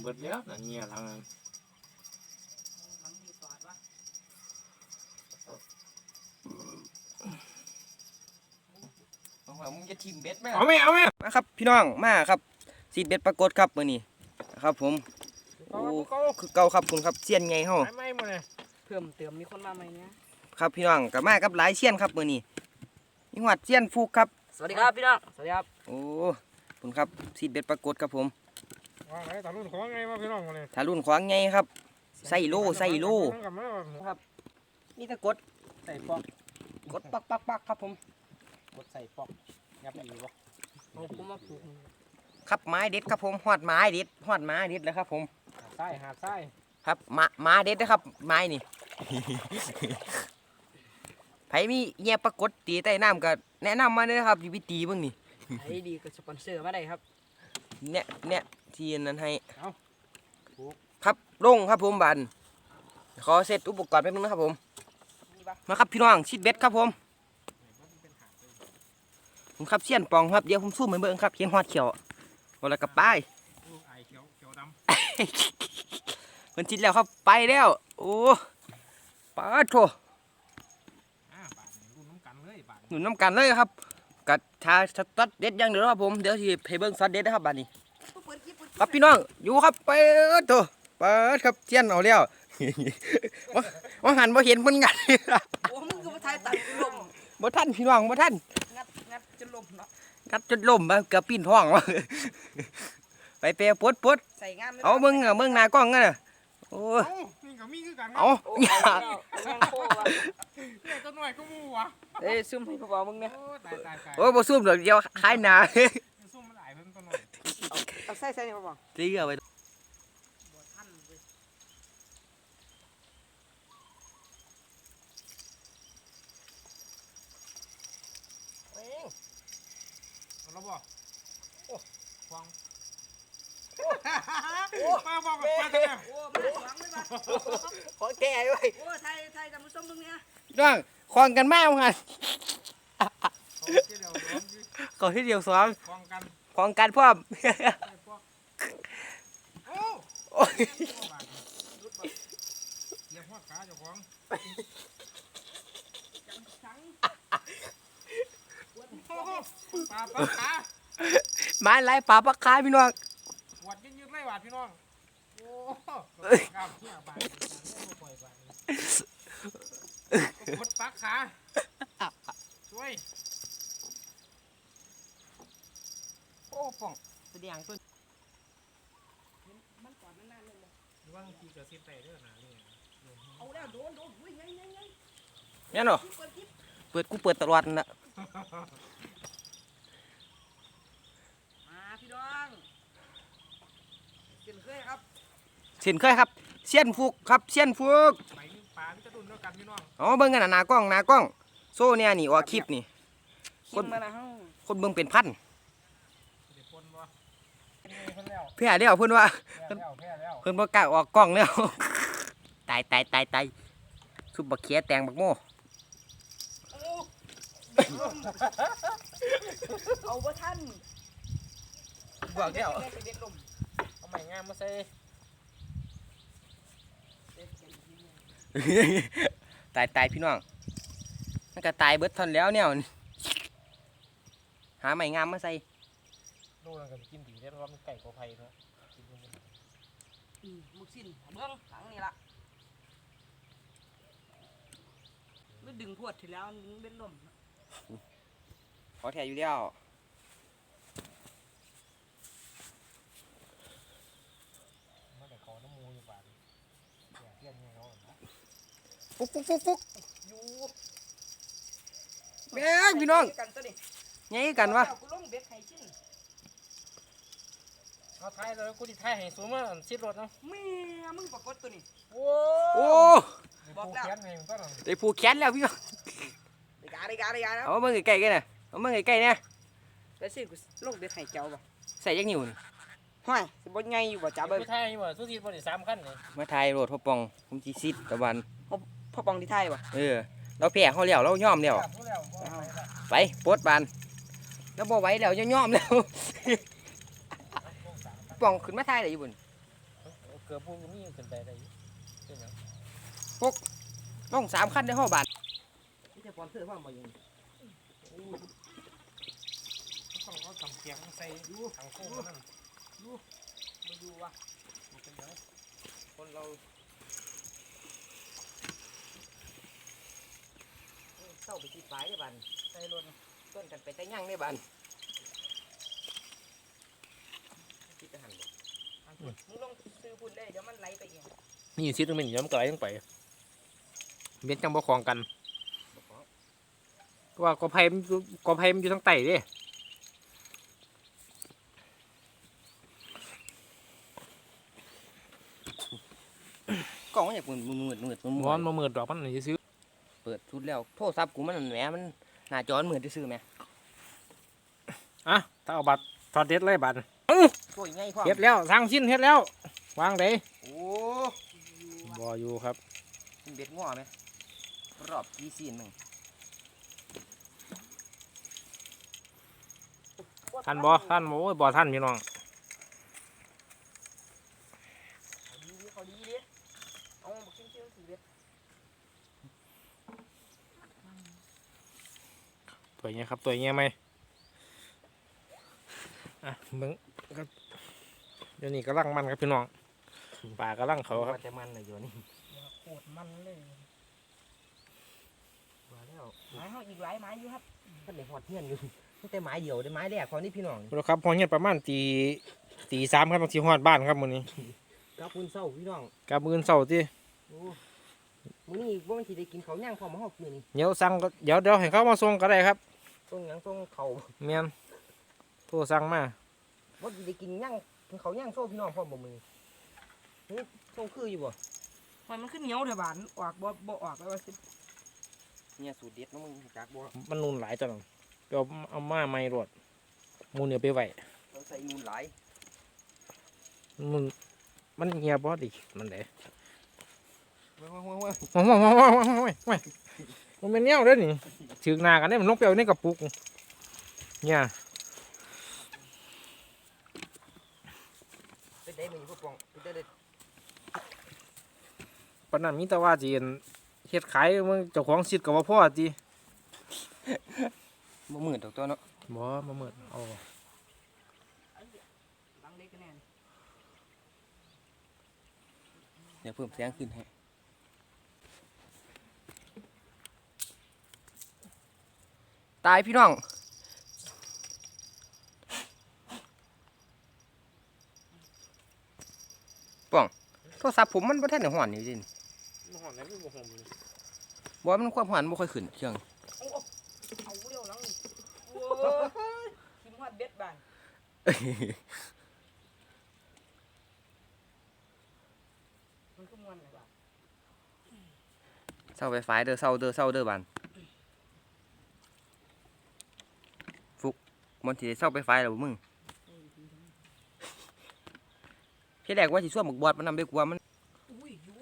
เบิดแล้วนะเนี่ยหลังนั้นมันมีสอดวะบอกว่ามึงจะทิมเบ็ดไหมเอาไหมเอาไหมมาครับ พี่น้องมาครับซีดเบ็ดปรากฏครับมื้อนี้นะครับ ผมเอาโอ้เอาคือเก่าครับคุณครับเซียนไงเฮาไม่ไม่หมดเลยเพิ่มเติมมีคนมาใหม่เนี้ยครับพี่น้องกับมากับหลายเซียนครับมื้อนี้มีหวัดเซียนฟูกครับสวัสดีครับพี่น้องสวัสดีครับโอ้คุณครับซีดเบ็ดปรากฏครับผม ว่าไงตารุ่นของไงมาพี่น้องมาเลยถ้ารุ่นขวางไงครับ ใส่โลใส่โลกลับมานี่ตะกดใส่ปอกกดปักปักปักครับผมกดใส่ปอกยับอีกวะเอากูมาผูกครับไม้เด็ดครับผมหอดไม้เด็ดหอดไม้เด็ดแล้วครับ ผม หาดไส้หาดไส้ครับมามาเด็ดนะครับ ไม้นี่ ไผมีแย่ปรากฏตีใต้น้ำก็แนะนำมาเลยนะครับอยู่วิตีเบิ่งนี่ ไอ้ดีกับสปอนเซอร์มาได้ครับ เนี่ยเนี่ยทีนั้นให้เอาครับลงครับผมบันขอเซตอุปกรณ์แป๊บนึงนะครับผมมาครับพี่น้องชิดเบ็ดครับผมผมครับเสี้ยนปองครับเดี๋ยวผมสู้เหมือนเบิ่งครับเขียนฮอดเขียววันละกับป้ายลูกไอเขียวเขียวดมันชิดแล้วครับไปแล้ว โอ้ป้าดโถำอ่าบาทนี่รุ่นน้ำกันเลยบาทหนุนน้ำกันเลยครับ กัดชาสตัดเด็ดอยังเดียวครับผมเดี๋ยวที่เพเบิ้งซอสเด็ดนะครับบัดนี้ครับพี่น้องอยู่ครับไปโถเปิดครับเสี้ยนเอาแล้วว่าว่าหันบ่เห็นเพิ่นงัดโอ้มึงก็มาทายตัดกูลมบ่ทันพี่น้องบ่ทันงัดงัดจนลมเนาะกัดจนล่มมาเกือบปีนท้องวะไปเปรย์ปดปดใส่งามเอามึงอะมึงหน้ากล้องกันน่ะโอ้ยเอ้านี่ก็มีคือกันเอาโอ้อย่าแม่งโคว่ะเนี่ยตัวหน่อยก็มูวะ เอ้ยซุ่มให้พวกเรามึงเนี่ยโอ้ตายตายตายโอ้ยบ่ซูมดอกเดียวคล้ายหนาซุ่มมาหลายเพิ่นตัวหน่อยเอาใส่ใส่ให้พวกเราเลี้ยไปบ่ทันเว้ยเอาแล้วบ่โอ้ฟังโอ้มาบอกกับฟังเนี่ยโอ้มาสองเลยป่ะขอแก่ด้วยโอ้ไทยไทยทำมุส้มมึงเนี่ยน้อง คลองกันมากมั้งเขาเดี๋ยวร้อนอยู่ก่อที่เดียวสองฟังกันคลองกันพร้อมโอ้ยเหยียบหัวขาเจ้าของปลาปลาขาไม้ไล่ปลาปักคายพี่น้องหวัดยืดยืดไล่หวัดพี่น้องโอ้ย กดปักขาช่วยโอ้ป่องแสดงตัวมันก่อนนานๆเลยว่างทีกับซีเตด้วยนะนี่เอาแล้วโดนโดนอุ้ยไงไงไงเนี่ยเนาะเปิดคลิปเปิดกูเปิดตลอดนั่นน่ะมาพี่น้องเสียนเคยครับเสียนเคยครับเสียนฟุกครับเสียนฟุกไป กันพี่น้องอ๋อเบิ่งกันน่ะหน้ากล้องหน้ากล้อง โซ่เนี่ยนี่ออกคลิปนี่คิดมาแล้วเฮ้าคนเบิ่งเป็นพันเดี๋ยวปนบ่เพิ่นแล้วเพื่อเดียวเพิ่นว่า แพ้แล้วแพ้แล้วเพิ่นบ่กล้าออกกล้องแล้ว ตายตายตายตายซุปบักเขียแตงบักโม่เอาบ่ทันบอกแล้ว แม่สิเด็ดลมเอาใหม่งามมาใส่ ตายตายพี่น้องมันก็ตายเบิดทอนแล้วเนี่ยหาใหม่งามมาใส่ดูนั่นก็กินดีได้เพราะว่ามันไก่กว่าไผ่เนาะกินมันอืมมุกสิ้นเบื้องหลังนี่ละไม่ดึงพวดทีแล้วมันเป็นลมขอแถอยู่แล้วมันแต่ขอน้ำมูอยู่บาดอย่าเทียนไง เขาเนาะฟุกฟุกฟุกฟุกอยู่แม่งพี่น้องกันตัวนี้ไงกันวะเอากูลงเบ็ดให้ชิ้นเอาท้ายเลยกูดิท้ายให้สูงมาชิดรถเนาะแม่มึงปรากฏตัวนี้โอ้โอ้บอกแล้วได้ผูกแขนแล้วพี่น้องได้กาได้กาได้กาแล้วเอามาใกล้ๆกันน่ะเอามาใกล้ๆเนี่ยแล้วสิกูลงเบ็ดให้เจ้าบ่ใส่ยักนิ้วนี่ห้อยสิบ่ใหญ่อยู่บ่จ้าเบิ่งไปท้ายอยู่บ่สุดที่บ่ได้สามขั้นเลยมาถ่ายรดพ่อปองผมจีซิดตะวัน พ่อปองที่ไทยบ่เออเราแพ้เขาแล้วเราย่อมแล้วจับรู้แล้วบ่เอาไปละไปโปดบานแล้วบ่ไหวแล้วย่อมๆแล้วป่องขึ้นมาถ่ายได้อยู่บุญเกือบพวกมีขึ้นไปได้เป็นหยังต้องสามขั้นได้ห้อบาทนี่จะปอนเสื้อว่ามาอยู่ต้องเอาตำเกียงใส่ดูทางโค้งนั่นมาดูวะมันเป็นหยังคนเรา เศร้าไปที่ปลายได้บันใส่รถต้นกันไปแต่ย่างได้บันคิดจะหันบ่มึงลองซื้อพุ่นได้เดี๋ยวมันไหลไปเองนี่อยู่ซิดนึงมันย้ำกระไรยังไปเบ็ดจังบ่คลองกันบ่ขอเพราะว่ากอไผ่มันอยู่กอไผ่มันอยู่ทางใต้เด้กล้องมันอยากมืดมืดมืดมืดมืดม้อนมาเมิดดอกมันนี่ซื้อเปิดชุดแล้วโทรศัพท์กูมันแหมมันหน้าจอมันมืดซื่อๆแหมอะถ้าเอาบัตรทอดเด็ดเลยบัตรตัวใหญ่ความเฮ็ดแล้วสร้างชิ้นเฮ็ดแล้ว วางไดโอ้บ่อยู่ครับเป็นเบ็ดง้อไหมรอบกี่ซีนหนึ่งท่านบ่ท่านบ่โอ้ยบ่ท่านพี่น้อง เขาดีเขาดีดิเอามากินเชื่อสีเบ็ด ตัวเงี้ยครับตัวเงี้ยไหมอะมึงก็เดี๋ยวนี้กำลังมันครับพี่น้องป่ากำลังเขาครับว่าแต่มันเลยอยู่นี่โคตรมันเลยมาแล้วไม้เขาอีกหลายไม้อยู่ครับมันได้หอดเทียนอยู่ตั้งแต่ไม้เดียวได้ไม้แรกคนนี้พี่น้องแล้วครับพอเงี้ยประมาณตีตีสามครับบางทีฮอดบ้านครับมื้อนี้กับคุณเศร้าพี่น้องกับมื้อเช้าที่โอ้มื้อนี้ว่ามันสิได้กินข้าวย่างพร้อมมาฮอกมื้อนี้เดี๋ยวสั่งก็เดี๋ยวเดี๋ยวให้เขามาส่งก็ได้ครับ ต้งหยังต้งข้าวเมียนโทรสั่งมาว่าสิได้กินย่างข้าวย่างโซ่พี่น้องพร้อมบ่มื้อนี้เฮ้ยต้งคืออยู่บ่มันมันขึ้นเหนียวเถอะบานออกบ่บ่ออกแล้วว่าสิเนี่ยสูตรเด็ดเนาะมึงจักบ่มันนูนหลายจังเดี๋ยวเอามาไม่รวดหมูเหนียวไปไว้เราใส่นูนหลายมันมันเงียบบ่ดิมันเด้ว้าวว้าวว้าวว้าวว้าวว้าว ว้าวว้าวว้าวมันเป็นแนวเด้อนี่ถึงหน้ากันได้มันลงไปเอาในกระปุก เนี่ยเป็นได้มื้อนี้พวกปองเป็นได้เด็ดปานนั้นมีแต่ว่าจีนเฮ็ดขายมึงเจ้าของสิทธิ์ก็บ่พอติบ่มืดดอกตัวเนาะบ่มาเมิดเอาบังเล็กกันแน่เดี๋ยวเพิ่มแสงขึ้นให้ ตายพี่น้องป้องโทรศัพท์ผมมันบ่ทันได้ฮ้อนอยู่ดิหอนแล้วมีบ่หอมบ่ว่ามันความฮ้อนบ่ค่อยขึ้นเครื่องเอาเร็วหลังนี่โว้ยกินฮอดเบ็ดบานมันก็มวนเลยบานเศร้าไฟฟ้าเด้อเศร้าเด้อเศร้าเด้อบานฟุก มันสิได้เศร้าไฟฟ้าแล้วบ่มึงที่แรกว่าสิส่วนหมึกบอดมันนำไปกลัวมันอุ้ยอยู่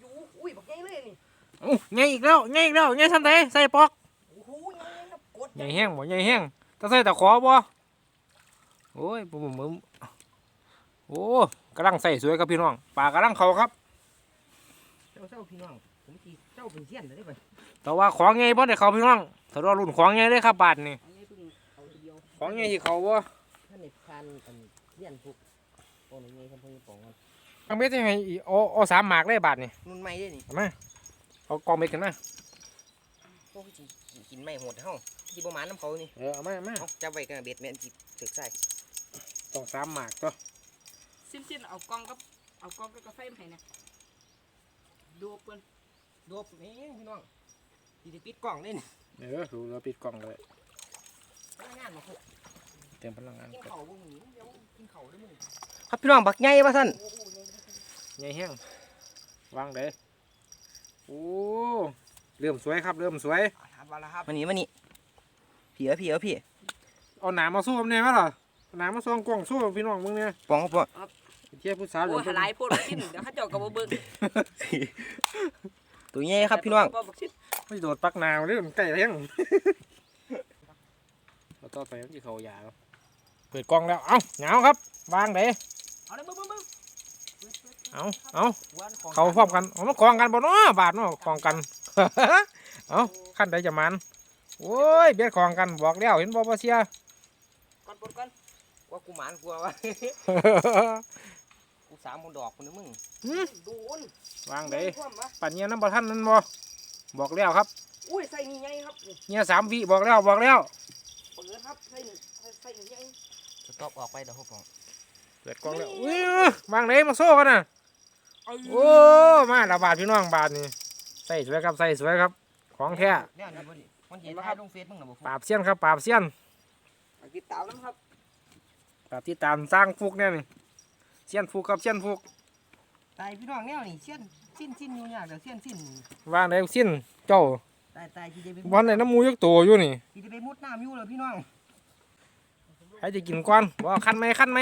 อยู่อุ้ยบักใหญ่เลยนี่โอ้ใหญ่อีกแล้วใหญ่อีกแล้วใหญ่ซั่นใดใส่ปอกโอ้โหใหญ่ครับกดใหญ่แห้งบ่ใหญ่แห้งถ้าใส่ตะขอบ่โอ้ยบ่บ่มึงโอ้กำลังใส่สวยครับพี่น้องปลากำลังเขาครับเจ้าเศร้าพี่น้องผมสิเจ้าเป็นเสี้ยนเลยไปแต่ว่าของใหญ่บ่ได้เขาพี่น้องถ้ารอรุ่นของใหญ่เลยครับบาทนี่ ของใหญ่ที่เขาบ่ท่านในพานอันเสี้ยนฟุกโอ้ยไงท่านเพิ่งปองมันทางเม็ดยังไงอีเอาเอาสามหมากเลยบาทนี่นุ่นไม้เด้นี่เอามาเอากองเม็ดกันมาพวกสิกินไม้โหดเฮาสิบ่หมาน้ำเขานี่เออเอามาเอามาเอาจับไว้กันเบ็ดแม่นสิถึกใส่ต้องสามหมากก็สิ้นสิ้นเอากล้องกับเอากล้องกับกาแฟมาให้นะดูเปิ้นโดบนี่พี่น้องสิได้ปิดกล้องเลยนี่เออดูเราปิดกล่องเลย พนักงานมาคุเตรียมพลังงานกินก่อนข้าวบ่มีเดี๋ยวกินข้าวเด้อมึงครับพี่น้องบักใหญ่ว่าซั่นโอ้โหเนี่ยใหญ่แห้งวางเด้โอ้เริ่มสวยครับ เริ่มสวยเอาถามว่าละครับมานี่มานี่พี่เอ้อพี่เอ้อพี่เอาหนามมาสู้กับเนี่ยมั้ยล่ะเอาหนามมาส่องกล่องสู้กับพี่น้องมึงเนี่ยปองครับปองเทียบผู้สาวโอ้เดี๋ยยวหลายโพดบักชิ้นเดี๋ยวเขาเจ้าก็บ่เบิ่งตัวใหญ่ครับพี่น้องบ่บักชิ้นไม่โดดปักนาวเลยมันใกล้แห้งเรา ต่อไปมันจะเขายาแล้วเปิดกล้องแล้ว เอ้าเหงาครับ วางเด้เอาเลยเบิ่งเบิ่งเบิ่งเอาเอาวันของเขาพร้อมกันเอามาคลองกันบ่เนาะบาทเนาะคลองกัน เอาขั้นใดจะมันโอ้ยเบียดคลองกันบอกแล้วเห็นบ่บ่เสียก่อนปนก่อนว่ากูหมานกลัววะกูสามคนดอกคนนึงมึงหืมโดนวางไดความวะปัญญาน้ำบ่ทันนั่นบ่บอกแล้วครับ อุ้ยใส่นี่ไงครับนี่เนี่ยสามวิบอกแล้วบอกแล้วเปิดครับใส่นี่ใส่ใส่นี่ไงสต็อปออกไปเดี๋ยวพวกผมเปิดกล้องแล้วอุ้ยวางไดมาโซ่กันน่ะเอ้ยโอ้มาละบาทพี่น้องบาทนี่ใส่สวยครับใส่สวยครับ ของแท้เนี่ยนี่บ่ดิมันเห็นถ่ายลงเฟซมึงนะบ่ฟุกปราบเสี้ยนครับปราบเสี้ยนไปติดตามนะครับปราบที่ตามสร้างฟุกเนี่ยนี่เสี้ยนฟุกครับเสี้ยนฟุกตายพี่น้องแนวนี่เสี้ยนสิ้นสิ้นอยู่ยากเดี๋ยวเสี้ยนสิ้นวางไดเสี้ยนเจ้า ตายตายที่จะไปวันไหนน้ำมูยักตัวอยู่นี่ที่จะไปมุดน้ำอยู่เลยพี่น้องใครจะกินก้อนว่าขั้นไหมขั้นไหม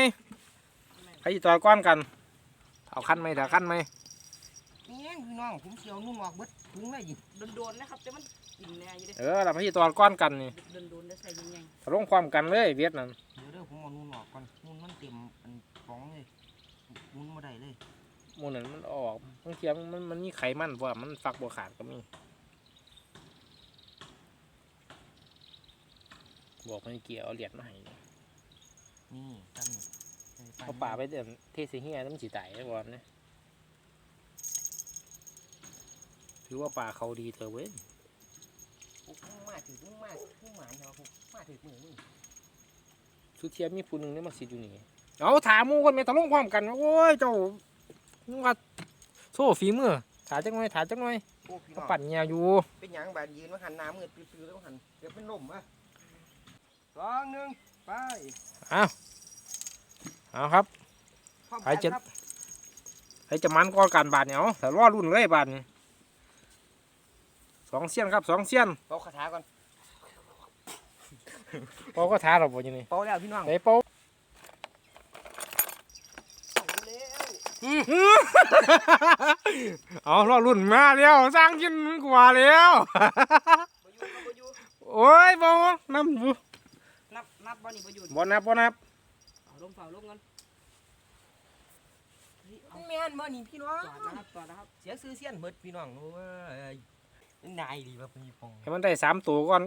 ใครจะต่อยก้อนกันเอาขั้นไหมถ้าขั้นไหมนี่เองพี่น้องผมเสียวนุ่งออกเบิดถุงเลยยิโดนๆนะครับแต่มันกินแน่อยู่เด้เออเราพี่ต่อยก้อนกันนี่โดนๆได้ใส่ยังไงถ้าลงความกันเลยเวียดนั่นเดี๋ยวเด้อผมเอานุ่งออกก่อนนุ่งมันเต็มอันฟองเลยนุ่งมาได้เลยหมูนั่นมันออกบางทีมันมันมันมีไขมันเพราะว่ามันฟักบัวขาดก็มี บอกมันเกี่ยวเอาเหรียญมาให้นี่ตั้งเอาป่าไปเดินเทศเฮียแล้วมันสิตายไอ้บอลเนี่ยถือว่าป่าเขาดีเถอะเว้ยปุ๊บมึงมาถือมึงมามึงหมานเหรอปุ๊บมาถือมือมึงสุเทียมมีผู้หนึ่งเนี่ยมาสิอยู่นี่เอาถามหมูคนไม่ตะลงพร้อมกันโอ้ยเจ้านึกว่าโซ่ฝีมือถาจังหน่อยถาจังหน่อยโอ้พี่น้เขาองปั่นเงียอยู่ เป็นหยังบาดยืนมาหันหน้ามืดตื้อๆแล้วหันเดี๋ยวเป็นลมอะ สองหนึ่งไปเอาเอาครับพร้อมไปกันเจ็ดครับให้จะมันก่อนการบาดเนี่ยเอาแต่รอรุ่นเลยบาดนี่สองเสี้ยนครับสองเสี้ยนเป่าคาถาก่อนเป่าก็ท้าเราบ่อยังนี่เป่าแล้วพี่น้อง ไหนเป่าเอาแล้วเอารอรุ่นมาแล้วสร้างกินกว่าแล้วบ่อยู่ครับบ่อยู่โอ้ยบ่น้ำอยู่ นับนับบ่นี่บ่อยู่บ่นับบ่นับเอาลงเฝ้าลงกันเฮ้ยเอาแม่นบ่นี่พี่น้องต่อนะครับต่อนะครับเสียซื้อเสียนเบิดพี่น้องโอ้ยนายดีว่าพี่ปองให้มันได้สามตัวก่อน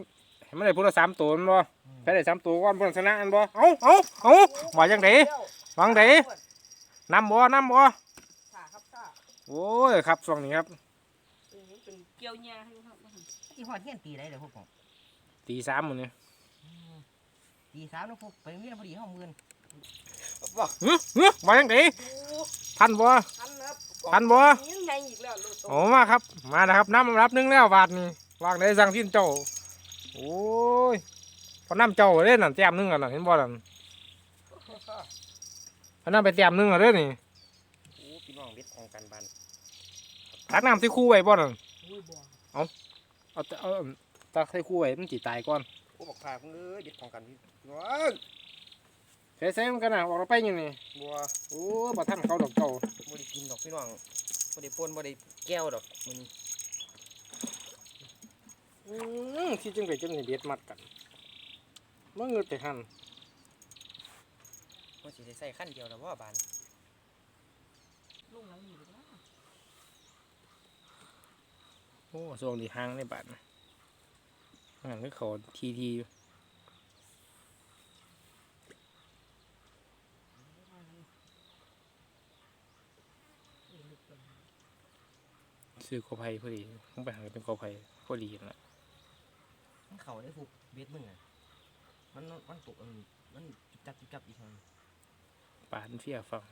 ให้มันได้พูดละสามตัวแมันบ่แพ้ได้สามตัวก่อนพูดชนะอันบ่เอาเอาเอาว่าจังไดวางไดนำบ่นำบ่ซ่าครับซ่าโอ้ยครับช่วงนี้ครับเออเป็นเกี่ยวแย่ให้ครับที่หอดเงี้ยนตีได้เดี๋ยวพวกผมตีสามหมื้นี้ ตีสามแล้วพวกไปเรียนพอดีห้องเงินเฮ้ยเฮ้ยว่าจังไดทันบ่ทันนะครับทันบ่นี่ใหญ่อีกแล้วลูกโตโอ้มาครับ มาแล้วครับน้ำรับหนึงแล้วบาทนี่วางได้สั่งพินเจ้า โอ้ยพอน้ำเจ้าเล่นนั่นแต้มหนึงอะน่ะเห็นบ่นั่นพอน้ำไปแต้มหนึงอะเด้อนี่โอ้พี่น้องเบ็ดของกันบันตักน้ำที่คู่ไว้บ่นั่นโอ้ยบ่เอาแต่เอาตักใส่คู่ไว้มันสิตายก่อนโอ้บอกพาคุณเลยเบ็ดของกันพี่ น้องใส่ใส่มันกันน่ะออกเราไปยังนี่บัวโอ้บ่ทันเขาดอกเจ้าบ่ได้กินดอกพี่น้องบ่ได้ปนบ่ได้แก้วดอกมันอือคิดจังไดจังสิเบ็ดมัดกันมันเงือแต่หันมันสิได้ใส่ขั้นเดียวแล้วว่าบานลงหลังนี่เลยนะโอ้ส่วงนี้ห่างในบาทนะห่างคือเขาทีทีอยู่ ซื้อกอไผ่พอดีต้องไปหาเป็นกอไผ่พอดีนั่นละมันเข่าได้ฟุกเบ็ดมึงอะมันมันตกอันมันจับจับอีกทางปานเฟียฟัง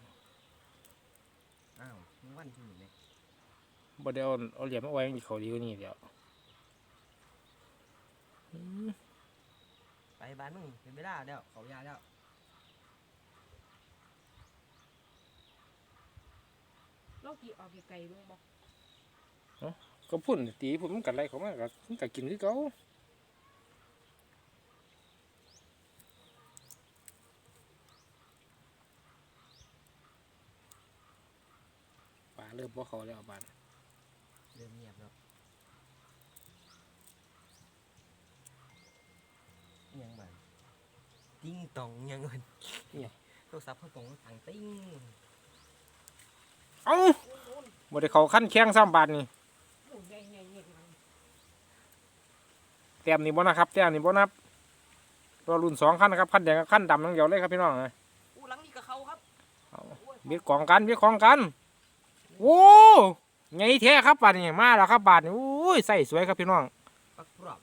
อ้าวมึงวันที่นี่ไหมบ่ได้เอาเอาเหลี่ยมมาไว้ให้เขาดีกว่านี้เดี๋ยวอืมไปบ้านมึงเป็นเวลาแล้วเขายาแล้วเรากี่ออกไกลๆเบิ่งบ่ก็ พุ่นตีพุ่นมันกัดไรเขามาก็มันกักินคือเขาป่าเริ่มบ่เขาแล้วบานเริ่มเงียบแล้วอิหยังบ้านติ้งตองอิหยังเงินโทรศัพท์เขาตรงสั่งติ้งเอ้าบ่ได้เขาขั้นแข้งซ้ำบาทนี่ แต้มนี่บ่นะครับแต้มนี่บ่นับรอรุ่นสองขั้นนะครับขั้นแดงกับขั้นดำทั้งเดียวเลยครับพี่น้องเอ้ยอู้หลังนี่กับเขาครับมีกองกันมีกองกันโอ้ไงแท้ครับบาทนี่มาแล้วครับบาทนี่โอ้ยใส่สวยครับพี่น้องปักกรอบ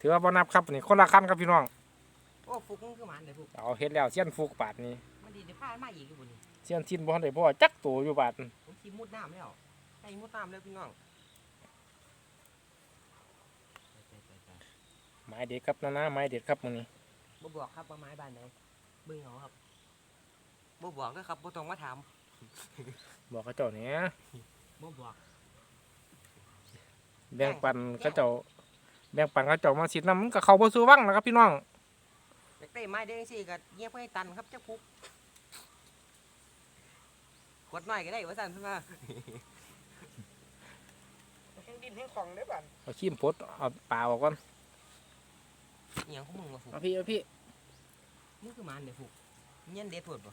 ถือว่าบ่นับครับนี่คนละขั้นครับพี่น้องโอ้ฟุกมันคือหมันเลยฟุกเอาเฮ็ดแล้วเสี้ยนฟุกบาทนี่มันดีเดี๋ยวพลาดมาอีกอยู่บนนี้เสี้ยนทินบ่ทันได้พ่อจักตัวอยู่บาทผมขี่มุดน้ำแล้ว ไอ้มุดน้ำแล้วพี่น้องไม้เด็ดครับนะนะไม้เด็ดครับมื้อนี้บ่บอกครับว่าไม้บ้านไหนเบิ่งเอาครับบ่บอกเลยครับบ่ต้องมาถามบอกเขาเจ้าเนี่ยบ่บอกแบ่งปันเขาเจ้าแบ่งปันเขาเจ้ามาสิน้ำมันก็เข้าบ่สู่วังนะครับ พี่น้องอยากได้ไม้เด้งสิก็เงียบให้ตันครับเจ้าคุกกดหน่อยก็ได้ว่าสั่นขึ้นมา แห้งดินแห้งของได้บ้านเอาขี้มพดเอาปลาออกก่อนอหย่างของมึงวะฟุกเอาพี่เอาพี่มึงคือหมันเด้ฟุกเงี้ยนเด็ดโพดบ่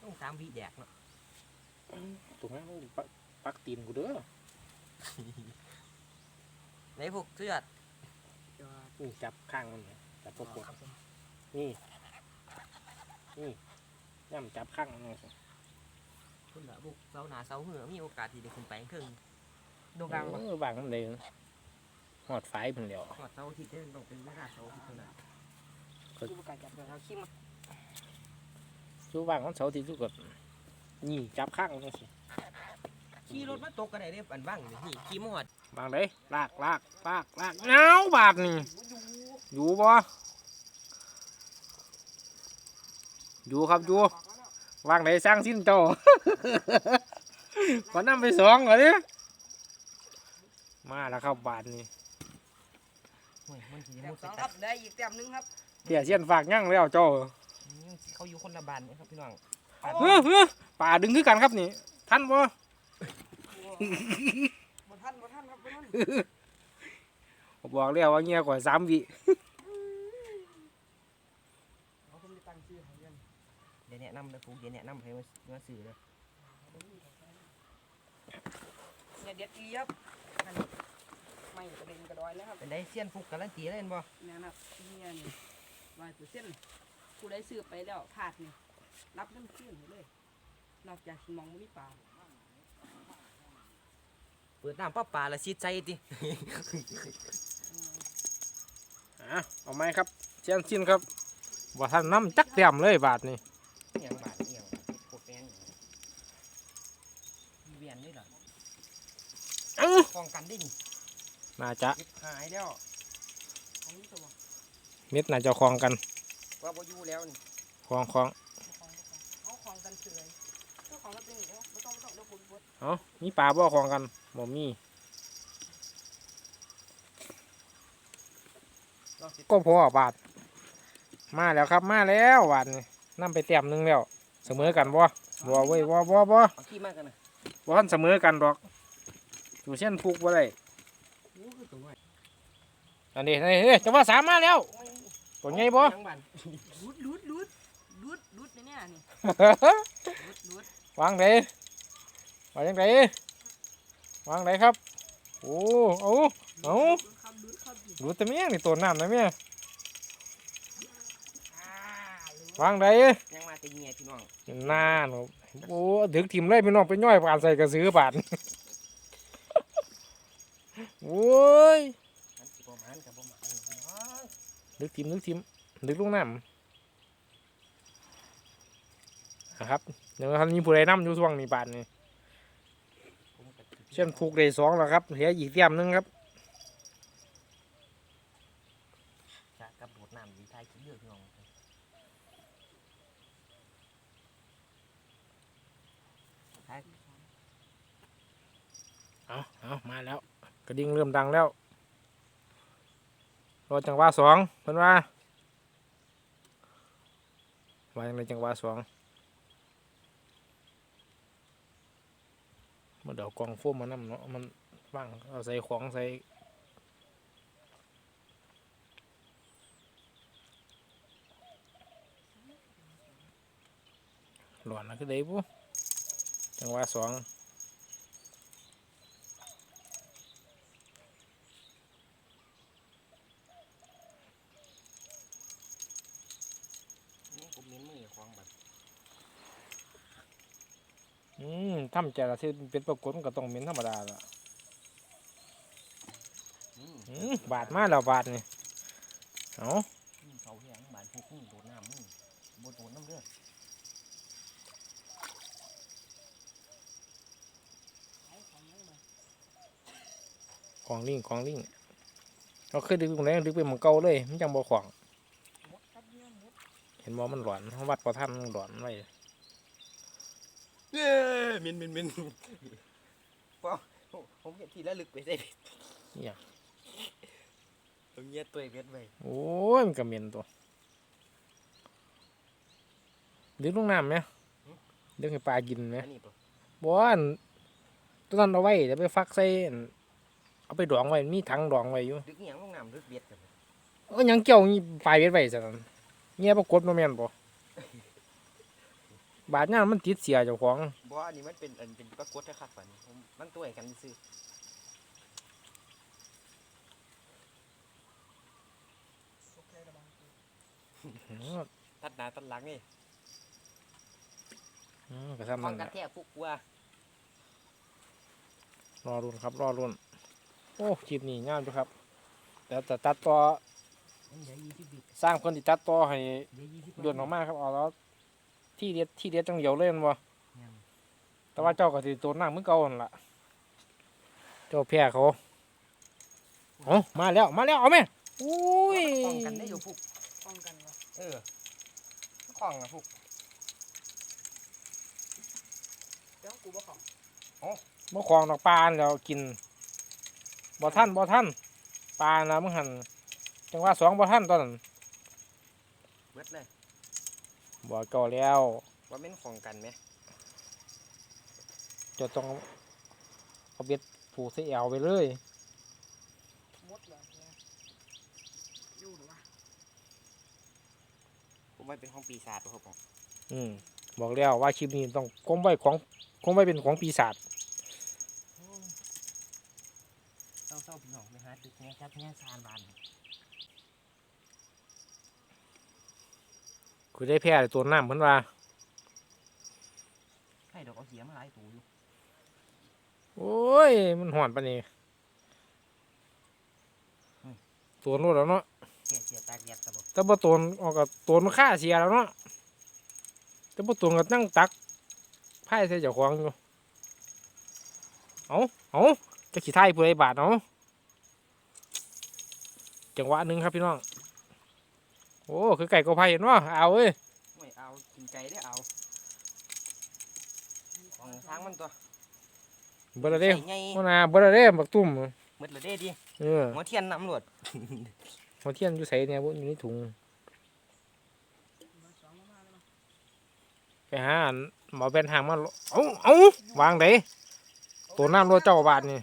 ต้องสามวิแดกเนาะถูกไหมมึงปักปักตีนกูเด้อไหนฟุกเสื้อนี่จับข้างมันเนี่ยจับพวกกดนี่นี่ย่ำจับข้างมันเนี่ยคุณละฟุกเสาหน้าเสาเหือมีโอกาสที่ได้ขึ้นไปครึ่งโด่งดังบ่เออบางมันเลยหอดไฟเพิ่นแล้วหอดเสาอาทิตย์ได้ต้องเป็นเวลาเสาอาทิตย์เท่านั้นคือประกาศจับเลยเอาขี้มาสู้บางมันเสาร์อาที่สู้กดนี่จับข้างมันจังสิขี่รถมาตกกันได้เด้อันบ้างนี่นี่ขี่มาหอดบางเลยลากลากลากลากเงาบาดนี่อยู่บ่อยู่ครับอยู่วางไหนสร้างสิ้นเจ้าขอนำไปสองเหรอเนี่ย มาแล้วครับบาทนี่โอ้ยมันสิแต้มุมดสใส่องคตัรัดบได้อีกแต้มหนึงครับเดี๋ยวเสียนฝากยั่งแล้วเจ้าเขาอยู่คนละบานเนี่ยครับพี่น้องเฮ้อเฮ้อป่าดึงคือกันครับนี่ท่านบ่บ่ทันบ่ทันครับบ่ทันบอกแล้วว่าเงี้ยกว่าสามวิเอาผมจะตั้งชื่อให้เรียนเดี๋ยวแนะนำเลยฟุกเดี๋ยวแนะนำให้มามาสื่อเลยเนี่ยเด็ดอีครับ อันนี้ไม่กระเด็นกระดอยแล้วครับเป็นได้เซียนฟุกการันตีเลยเห็นบ่เนี่ยนะครับเนี่ยนี่ร้อยเปอร์เซ็นต์ผู้ใดซื้อไปแล้วพลาดนี่รับเงินคืนหมดเลยนอกจากสิมองบ่มีปลาเปิดน้ำป้าปลาละซีดใจติอะเอาไหมครับเสียนสิ้นครับบ่ท่านน้ำจักเตรียมเลยบาทนี่ เอียงบาดเอียงโคตรแม่นมีเวียนด้วยเหรอ อื้อ ป้องกันได้นี่น่าจะเก็บหายแล้วของนี้ตัวบ่เม็ดน่าจะคลองกันว่าบ่อยู่แล้วนี่คลองคลองของเอาของกันเฉยเจ้าของก็เป็นอย่างนี้ไม่ต้องไม่ต้องเดี๋ยวผมปวดเอามีปลาบ่คลองกันบ่มีลองสิก็พอบาทมาแล้วครับมาแล้วบาทนี่นํไปเตรียมหนึงแล้วเสมอกันบ่บ่เว้ยบ่บ่บ่เอาขี้มากกันนะ บ่ทันเสมอกันดอก อยู่เส้นฟุกบ่ได้โอ้คือตัวน้อยอันนี้นี่เฮ้ยจะว่าสามมาแล้วตัวใหญ่บ่ทั้งบ้านลุดลุดลุดลุดลุดในเนี่ยนี่ลุดลุดวางไหนวางยังไงวางไหนครับโอ้เอาเอาครับลุดครับดูแต่เมียนี่ตัวน้ำนะเมียอ่าวางไหนยังมาแต่เงียพี่น้องน่าหนูโอ้ถึงถิ่มเลยพี่น้องไปย่อยผ่านใส่กระสือบาท โอ้ยอันสิบ่มันกับบ่มันพี่น้องนึกถิ่มนึกถิ่มนึกลูกน้ำนะครับเดี๋ยวท่านมีผู้ใดน้ำอยู่ช่วงนี้บาทนี่ผมก็เช่นผูกได้สองแล้วครับเหลืออีกเตรียมหนึงครับ จะกับโดดน้ำดีท้ายคิดเยอะพี่น้อง เอาเอามาแล้ว กระ ดิ่งเริ่มดังแล้ว รอจังหวะสองเพิ่นว่าว่าจังในจังหวะสองมันเดี๋ยวกองโฟมมานน้ำเนาะมันว่างเอาใส่ของใส่หลอนนะคือได้ปุ๊จังหวะสอง นี่ผมเน้นมือควางแบบ อืม ทำใจละที่เป็นปรากฏมันก็ต้องเหม็นธรรมดาละอืมอืมบาดมาแล้วบาดนี่เอาอืมเสาแหงบานพวกมึงโดดน้ำมึงบ่โดดน้ำเลือดของลิงของลิงเราเคยดึกตรงไหนดึกไปหมันเก่าเลยมันจังบ่ขวางหมดครับเนี่ยหมดเห็นบ่มันหลอนเขาวัดประทันมันหลอนไว้ เย้มินมินมินป้าผมเห็นทีละลึกไปได้เนี่ยผมเงียบตัวเวทไปโอ้ยมันก็เหม็นตัวดึกลงน้ำไหมดึกให้ปลากินไหมอันนี้ปะบ่อันตัวนั้นเอาไว้เดี๋ยวไปฟักใส่อันเอาไปดองไว้มีถังดองไว้อยู่ดึกอหย่างลงน้ำดึกเบียดกันเอ้ยยังเกี่ยวนี่ปลายเบ็ดไว้ซะนั่นเงี้ยปรากฏมาแม่นบ่ บาดเนี่ยมันติดเสียเจ้าของบ่อันนี้มันเป็นอันเป็นปรากฏแค่คักฝันผมมันตัวไอ้กันซื้อโอเคระบางอืมตัดหน้าตัดหลังนี่อืมก็ขทำอนั่งนกระแหละแทกพวกกลัวรอรุ่นครับ รอรุ่น โอ้คลิปนี้งามจ้ะครับแต่แต่ตัดต่อมันเดี๋ยวยี่สิบบิตสร้างคนที่ตัดต่อให้เดี๋ยวยี่สิบด่วนออกมาครับเอาแล้ว ที่เด็ดที่เด็ดจังเดียวเล่นบ่ยังแต่ว่าเจ้าก็สิตัวหนังมือเก่านั่นล่ะเจ้าแพ้เขาเอามาแล้วมาแล้วเอาไหมอุ้ยป้องกันได้อยู่พวกป้องกันวะเออของอะพวกเดี๋ยวกูบ่ของบ่คลองดอกปลาแล้วกินบ่ท่านบ่ท่านปลานะมึงหันจังว่าสองบ่ท่านตอนนั้นเบิดเลย บ่เก่าแล้วว่าเป็นของกันไหมเจะต้องเอาเบ็ดผูกใส่แอวไปเลยหมดเลยเนี่ยอยู่หรือวะผมว่าเป็นของปีศาจครับผมอืมบอกแล้วว่าคลิปนี้ต้องคงไว้ของคงไว้เป็นของปีศาจเศร้าๆพี่น้องไปหาตึกแง่จับแง่ซานบาน คือได้แพ้ตัวน้ำเพิ่นว่าให้ดอกเอาเสียมาหลายตัวอยู่โอ้ย มันห่อนปะนี่ตัวนู้นแล้วเนาะเสียเสียตากแดดตลอดแต่บ่ตัวออกกับตัวมันฆ่าเสียแล้วเนาะแต่บ่ตัวก็นั่งตักไพ่ใส่เจ้าของอยู่เอาเอาจะขี่ไทายผู้ใดบาทเอาจังหวะหนึ่งครับพี่น้อง โอ้คือไก่ก็ไผ่เนาะเอาเอ้ยไม่เอากินไก่ได้เอาของทางมันตัวเบอร์เด้ใส่ไงหัวหน้าเบอร์เด้บักตุ่มหมดละเด้ดิเออหัวเทียนน้ำรวดหัวเทียนอยู่ใส่เนี่ยบ่อยู่ในถุงมาสองมามาเลยมาไปหาอันหมอเป็นหางมาเอาเอาวางไดตัวน้ำรถเจ้าบาทนี่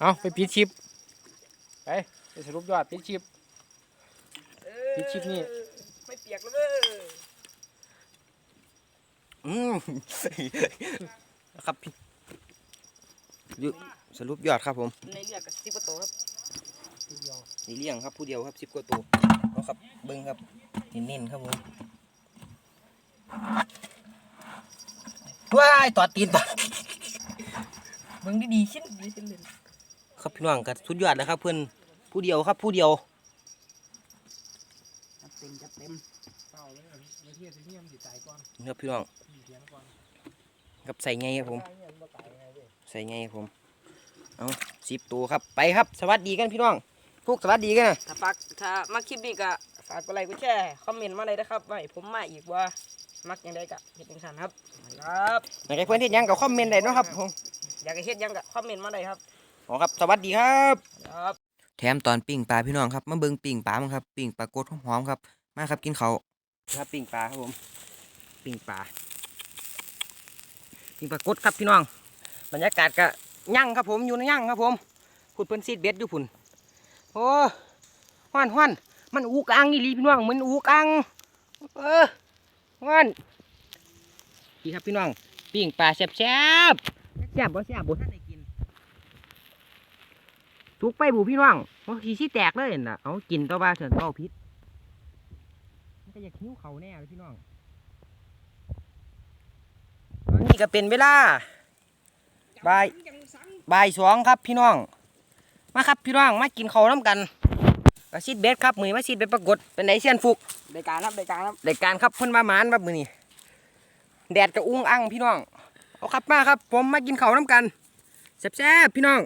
เอาไปปิดชิปไป ไปสรุปยอดปิดชิปพิชิตนี่ ไม่เปียกเลยเว้ยอืมครับพี่ยุสรุปยอดครับผมในเรียกกับสิบกว่าตัวครับนี่เลี้ยงครับผู้เดียวครับสิบกว่าตัวเอาครับเบิ้งครับเน้นๆครับผมว้ายตอดตีนตอดมึงดีๆชิ้นดีชิ้นเลยครับพี่น้องกับสุดยอดเลยครับเพื่อน ผู้เดียวครับ ผู้เดียวจัดเต็มจัดเต็มเปล่าเลยไม่เทียบจะเงียบสิตายก่อนนี่ครับพี่น้องเสียงก่อนครับใส่ไงครับผมตายเนี่ยมันบ่ตายไงเว้ยใส่ไงครับผม เอาสิบตัวครับไปครับ สวัสดีกันพี่น้องพวกสวัสดีกันนะถ้าฝากถ้ามักคลิปนี้ก็ฝากกดไลค์กดแชร์คอมเมนต์มาเลยนะครับว่าให้ผมมาอีกว่ามักยังไงก็เฮ็ดจังซั่นครับครับอยากให้เพื่อนที่ยังกับคอมเมนต์ได้เนาะครับผมอยากให้เฮ็ดหยังก็คอมเมนต์มาเลยครับอ๋อครับ สวัสดีครับครับแถ มตอนปิ้งปลาพี่น้องครับมาเบิ่งปิ้งปลามั้งครับปิ้งปลากดหอมๆครับ มาครับกินเขาวครับปิ้งปลาครับผมปิ้งปลาปิ้งปลากดครับพี่น้อง บรรยากาศก็ยั่งครับผมอยู่ในยั่งครับผมขุดเพิ่นซีดเบ็ดอยู่พุ่นโอ้ฮ้อนฮ้อนมันอูกอังนี่ลีพี่น้องเหมือนอูกอังเออมันพี่ครับพี่น้องปิ้งปลาแซ่บแซ่บแซ่บบ่แซ่บบ่ท่าน ได้กินทุกไปบูพี่น้องว่าขี้สิแตกเลยน่ะเอากินต่อบ้าเถินต่อพิษมันก็อยากหิ้วเขาแน่เลยพี่น้องตอนนี้ก็เป็นเวลาบ่ายบ่ายสองครับพี่น้อง มาครับพี่น้องมากินข้าวน้ำกันกระซิดเบสครับมือมาซิดเบสปรากฏเป็นไดเซียนฟุกรายการครับรายการครับรายการครับเพิ่นมาหมานครับมือนี้แดดกับอุ้งอังพี่น้องเอาครับมาครับ ผมมากินข้าวน้ำกันแซ่บๆพี่น้อง